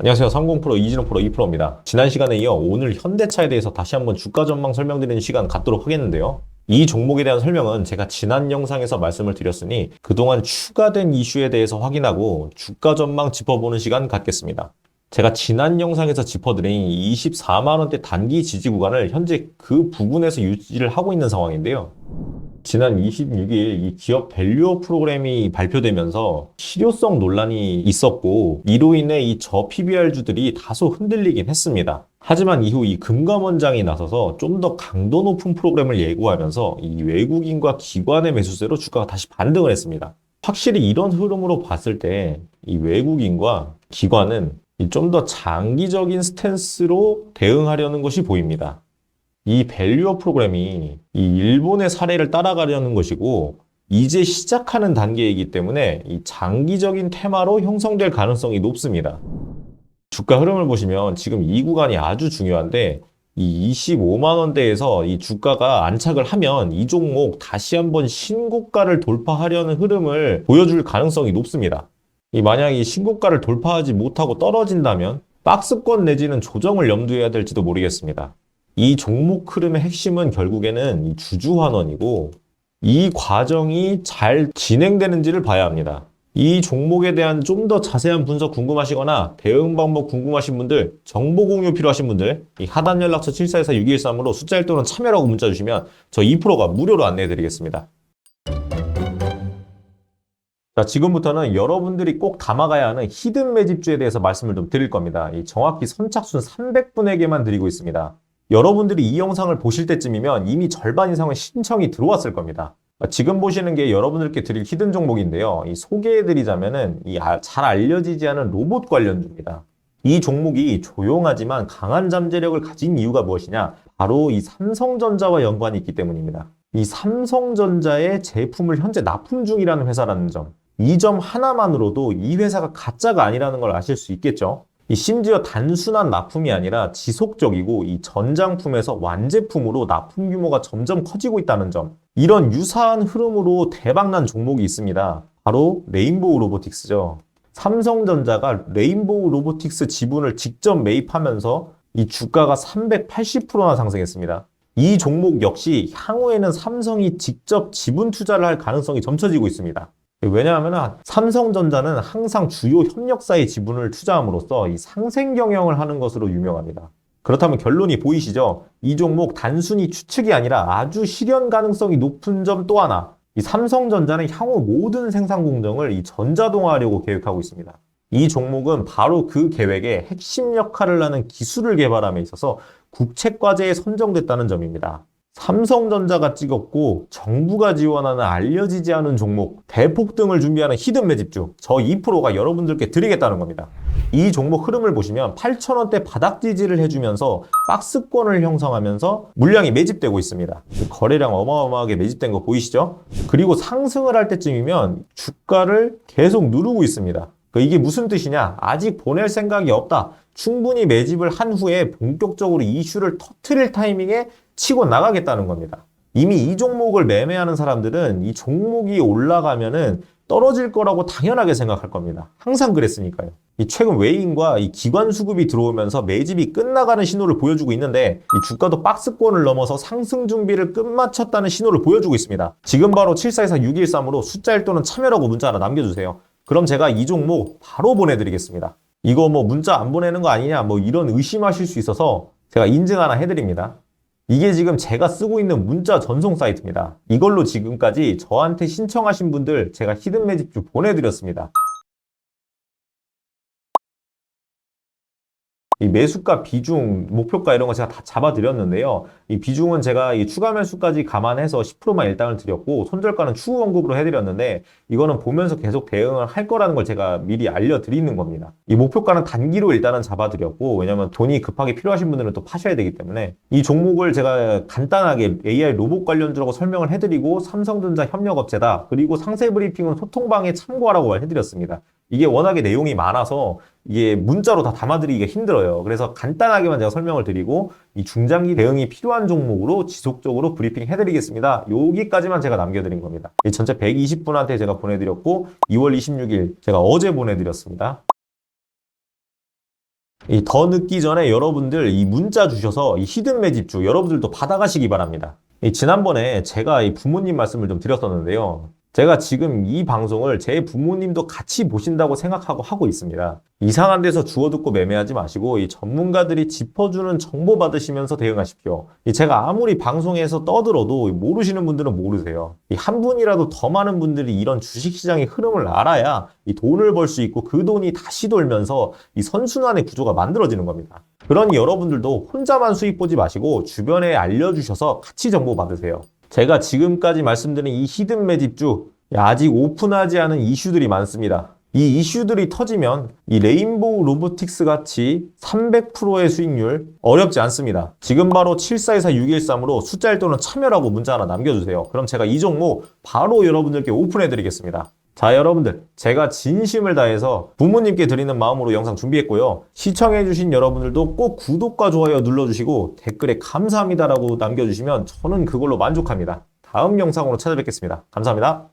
안녕하세요. 30 프로 이진호 프로 2프로입니다. 지난 시간에 이어 오늘 현대차에 대해서 다시 한번 주가 전망 설명드리는 시간 갖도록 하겠는데요. 이 종목에 대한 설명은 제가 지난 영상에서 말씀을 드렸으니 그동안 추가된 이슈에 대해서 확인하고 주가 전망 짚어보는 시간 갖겠습니다. 제가 지난 영상에서 짚어드린 24만원대 단기 지지 구간을 현재 그 부분에서 유지를 하고 있는 상황인데요. 지난 26일 이 기업 밸류어 프로그램이 발표되면서 실효성 논란이 있었고 이로 인해 이 저 PBR주들이 다소 흔들리긴 했습니다. 하지만 이후 이 금감원장이 나서서 좀 더 강도 높은 프로그램을 예고하면서 이 외국인과 기관의 매수세로 주가가 다시 반등을 했습니다. 확실히 이런 흐름으로 봤을 때 이 외국인과 기관은 좀 더 장기적인 스탠스로 대응하려는 것이 보입니다. 이 밸류어 프로그램이 이 일본의 사례를 따라가려는 것이고 이제 시작하는 단계이기 때문에 이 장기적인 테마로 형성될 가능성이 높습니다. 주가 흐름을 보시면 지금 이 구간이 아주 중요한데 이 25만 원대에서 이 주가가 안착을 하면 이 종목 다시 한번 신고가를 돌파하려는 흐름을 보여줄 가능성이 높습니다. 이 만약 이 신고가를 돌파하지 못하고 떨어진다면 박스권 내지는 조정을 염두해야 될지도 모르겠습니다. 이 종목 흐름의 핵심은 결국에는 이 주주 환원이고 이 과정이 잘 진행되는지를 봐야 합니다. 이 종목에 대한 좀 더 자세한 분석 궁금하시거나 대응 방법 궁금하신 분들, 정보 공유 필요하신 분들, 이 하단 연락처 7424-6213으로 숫자 1도는 참여라고 문자 주시면 저 2%가 무료로 안내해 드리겠습니다. 자, 지금부터는 여러분들이 꼭 담아가야 하는 히든 매집주에 대해서 말씀을 좀 드릴 겁니다. 이 정확히 선착순 300분에게만 드리고 있습니다. 여러분들이 이 영상을 보실 때쯤이면 이미 절반 이상의 신청이 들어왔을 겁니다. 지금 보시는 게 여러분들께 드릴 히든 종목인데요. 이 소개해드리자면은 이 잘 알려지지 않은 로봇 관련주입니다. 이 종목이 조용하지만 강한 잠재력을 가진 이유가 무엇이냐? 바로 이 삼성전자와 연관이 있기 때문입니다. 이 삼성전자의 제품을 현재 납품 중이라는 회사라는 점. 이 점 하나만으로도 이 회사가 가짜가 아니라는 걸 아실 수 있겠죠? 이 심지어 단순한 납품이 아니라 지속적이고 이 전장품에서 완제품으로 납품 규모가 점점 커지고 있다는 점. 이런 유사한 흐름으로 대박난 종목이 있습니다. 바로 레인보우 로보틱스죠. 삼성전자가 레인보우 로보틱스 지분을 직접 매입하면서 이 주가가 380%나 상승했습니다. 이 종목 역시 향후에는 삼성이 직접 지분 투자를 할 가능성이 점쳐지고 있습니다. 왜냐하면 삼성전자는 항상 주요 협력사의 지분을 투자함으로써 이 상생 경영을 하는 것으로 유명합니다. 그렇다면 결론이 보이시죠? 이 종목 단순히 추측이 아니라 아주 실현 가능성이 높은 점 또 하나. 이 삼성전자는 향후 모든 생산 공정을 이 전자동화하려고 계획하고 있습니다. 이 종목은 바로 그 계획에 핵심 역할을 하는 기술을 개발함에 있어서 국책과제에 선정됐다는 점입니다. 삼성전자가 찍었고 정부가 지원하는 알려지지 않은 종목 대폭 등을 준비하는 히든 매집주 저 2%가 여러분들께 드리겠다는 겁니다. 이 종목 흐름을 보시면 8,000원대 바닥 지지를 해주면서 박스권을 형성하면서 물량이 매집되고 있습니다. 거래량 어마어마하게 매집된 거 보이시죠? 그리고 상승을 할 때쯤이면 주가를 계속 누르고 있습니다. 그 이게 무슨 뜻이냐? 아직 보낼 생각이 없다. 충분히 매집을 한 후에 본격적으로 이슈를 터트릴 타이밍에 치고 나가겠다는 겁니다. 이미 이 종목을 매매하는 사람들은 이 종목이 올라가면은 떨어질 거라고 당연하게 생각할 겁니다. 항상 그랬으니까요. 이 최근 외인과 이 기관 수급이 들어오면서 매집이 끝나가는 신호를 보여주고 있는데 이 주가도 박스권을 넘어서 상승 준비를 끝마쳤다는 신호를 보여주고 있습니다. 지금 바로 7424-613으로 숫자 1도는 참여라고 문자 하나 남겨주세요. 그럼 제가 이 종목 바로 보내드리겠습니다. 이거 뭐 문자 안 보내는 거 아니냐 뭐 이런 의심하실 수 있어서 제가 인증 하나 해드립니다. 이게 지금 제가 쓰고 있는 문자 전송 사이트입니다. 이걸로 지금까지 저한테 신청하신 분들 제가 히든 매집주 보내드렸습니다. 이 매수가 비중, 목표가 이런 거 제가 다 잡아드렸는데요. 이 비중은 제가 이 추가 매수까지 감안해서 10%만 일당을 드렸고, 손절가는 추후 언급으로 해드렸는데, 이거는 보면서 계속 대응을 할 거라는 걸 제가 미리 알려드리는 겁니다. 이 목표가는 단기로 일단은 잡아드렸고, 왜냐면 돈이 급하게 필요하신 분들은 또 파셔야 되기 때문에, 이 종목을 제가 간단하게 AI 로봇 관련주라고 설명을 해드리고, 삼성전자 협력업체다. 그리고 상세 브리핑은 소통방에 참고하라고 해드렸습니다. 이게 워낙에 내용이 많아서 이게 문자로 다 담아드리기가 힘들어요. 그래서 간단하게만 제가 설명을 드리고 이 중장기 대응이 필요한 종목으로 지속적으로 브리핑 해드리겠습니다. 여기까지만 제가 남겨드린 겁니다. 이 전체 120분한테 제가 보내드렸고 2월 26일 제가 어제 보내드렸습니다. 이더 늦기 전에 여러분들 이 문자 주셔서 이 히든 매집주 여러분들도 받아가시기 바랍니다. 이 지난번에 제가 이 부모님 말씀을 좀 드렸었는데요. 제가 지금 이 방송을 제 부모님도 같이 보신다고 생각하고 하고 있습니다. 이상한 데서 주워 듣고 매매하지 마시고 이 전문가들이 짚어주는 정보 받으시면서 대응하십시오. 이 제가 아무리 방송에서 떠들어도 모르시는 분들은 모르세요. 이 한 분이라도 더 많은 분들이 이런 주식시장의 흐름을 알아야 이 돈을 벌 수 있고 그 돈이 다시 돌면서 이 선순환의 구조가 만들어지는 겁니다. 그러니 여러분들도 혼자만 수익 보지 마시고 주변에 알려주셔서 같이 정보 받으세요. 제가 지금까지 말씀드린 이 히든 매집주 아직 오픈하지 않은 이슈들이 많습니다. 이 이슈들이 터지면 이 레인보우 로보틱스 같이 300%의 수익률 어렵지 않습니다. 지금 바로 7424-613으로 숫자 1또는 참여라고 문자 하나 남겨주세요. 그럼 제가 이 종목 바로 여러분들께 오픈해 드리겠습니다. 자, 여러분들. 제가 진심을 다해서 부모님께 드리는 마음으로 영상 준비했고요. 시청해주신 여러분들도 꼭 구독과 좋아요 눌러주시고 댓글에 감사합니다라고 남겨주시면 저는 그걸로 만족합니다. 다음 영상으로 찾아뵙겠습니다. 감사합니다.